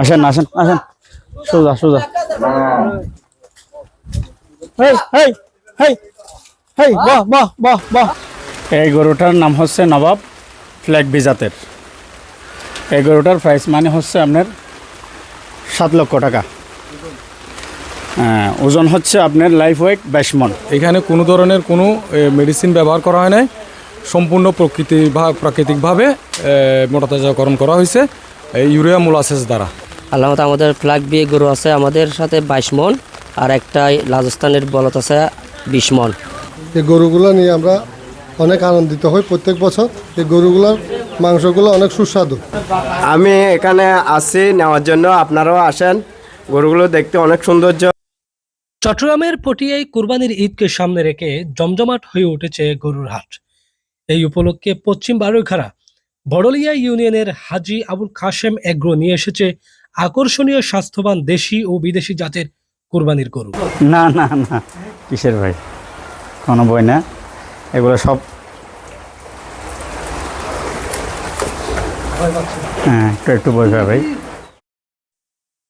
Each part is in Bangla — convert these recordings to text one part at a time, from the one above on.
আসেন আসেন আসেন। সোজা সোজা। হেই হেই হেই হেই বাহ বাহ বাহ বাহ। এই গরুটার নাম হচ্ছে নবাব ফ্ল্যাগ বিজাতের। এই গরুটার প্রাইস মানে হচ্ছে আপনার সাত লক্ষ টাকা। হ্যাঁ, ওজন হচ্ছে আপনার লাইফ ওয়েট বাইশ মন এখানে কোনো ধরনের কোনো মেডিসিন ব্যবহার করা হয় নাই। সম্পূর্ণ প্রকৃতি বা প্রাকৃতিকভাবে মোটাতাজাকরণ করা হয়েছে এই ইউরিয়া মোলাসেস দ্বারা। আল্লাহ আমাদের ফ্ল্যাগ বিয়ে গরু আছে আমাদের সাথে বাইশ মন আর একটা রাজস্থানের বলত আছে বিশ মন। এই গরুগুলো নিয়ে আমরা অনেক আনন্দিত হই প্রত্যেক বছর। এই গরুগুলোর মাংসগুলো অনেক সুস্বাদু। আমি এখানে আসি নেওয়ার জন্য আপনারাও আসেন। গরুগুলো দেখতে অনেক সৌন্দর্য। চট্টগ্রামের পটিয়ায় কুরবানির ঈদকে সামনে রেখে জমজমাট হয়ে উঠেছে গরুর হাট। এই উপলক্ষে পশ্চিম বারুইখাড়া বড়লিয়া ইউনিয়নের হাজি আবুল কাশেম এগ্রো নিয়ে এসেছে আকর্ষণীয় স্বাস্থ্যবান দেশি ও বিদেশি জাতের কুরবানির গরু। না না না কিসের ভাই? কোনো বই না। এগুলো সব হ্যাঁ একটু একটু বই ভাই।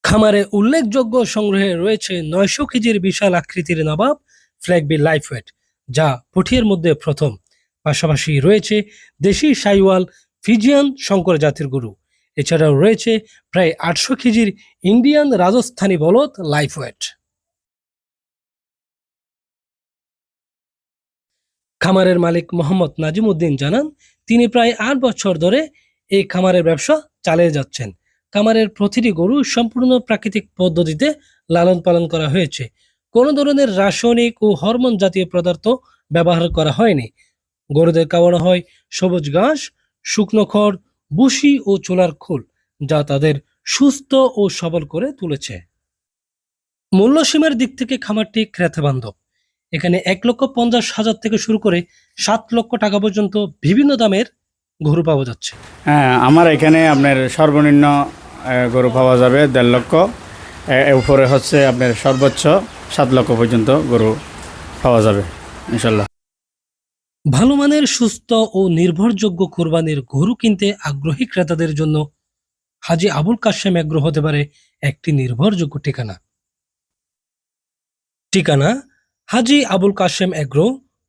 খামারে উল্লেখযোগ্য সংগ্রহে রয়েছে নয়শো কেজির বিশাল আকৃতির নবাব ফ্ল্যাগবি লাইফওয়েট যা পটিয়ার মধ্যে প্রথম। পাশাপাশি রয়েছে দেশি সাইওয়াল ফিজিয়ান শঙ্কর জাতের গরু। এছাড়াও রয়েছে প্রায় আটশো কেজির ইন্ডিয়ান রাজস্থানী বলদ লাইফওয়েট খামারের মালিক মোহাম্মদ নাজিমুদ্দিন জানান, তিনি প্রায় আট বছর ধরে এই খামারের ব্যবসা চালিয়ে যাচ্ছেন। খামারের প্রতিটি গরু সম্পূর্ণ প্রাকৃতিক পদ্ধতিতে লালন পালন করা হয়েছে। কোনো ধরনের রাসায়নিক ও হরমোন জাতীয় পদার্থ ব্যবহার করা হয়নি। গরুদের খাওয়ানো হয় সবুজ ঘাস, শুকনো খড় বুসি ও চোলার খোল, যা তাদের সুস্থ ও সবল করে তুলেছে। মূল্যসীমার দিক থেকে খামারটি ক্রেতা বান্ধব এখানে এক লক্ষ পঞ্চাশ হাজার থেকে শুরু করে সাত লক্ষ টাকা পর্যন্ত বিভিন্ন দামের গরু পাওয়া যাচ্ছে। হ্যাঁ আমার এখানে আপনার সর্বনিম্ন গরু পাওয়া যাবে দেড় লক্ষ। উপরে হচ্ছে আপনার সর্বোচ্চ সাত লক্ষ পর্যন্ত গরু পাওয়া যাবে, ইনশাল্লাহ। ভালো মানের, সুস্থ ও নির্ভরযোগ্য কোরবানির গরু কিনতে আগ্রহী ক্রেতাদের জন্য হাজি আবুল কাশেম এগ্রো হতে পারে একটি নির্ভরযোগ্য ঠিকানা। ঠিকানা, হাজি আবুল কাশেম এগ্রো,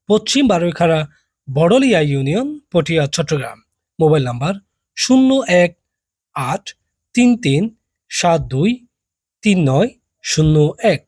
পশ্চিম Baraikhara Barolia union, Patiya, Chattogram. Mobile number শূন্য এক আট তিন তিন সাত দুই তিন নয় শূন্য এক।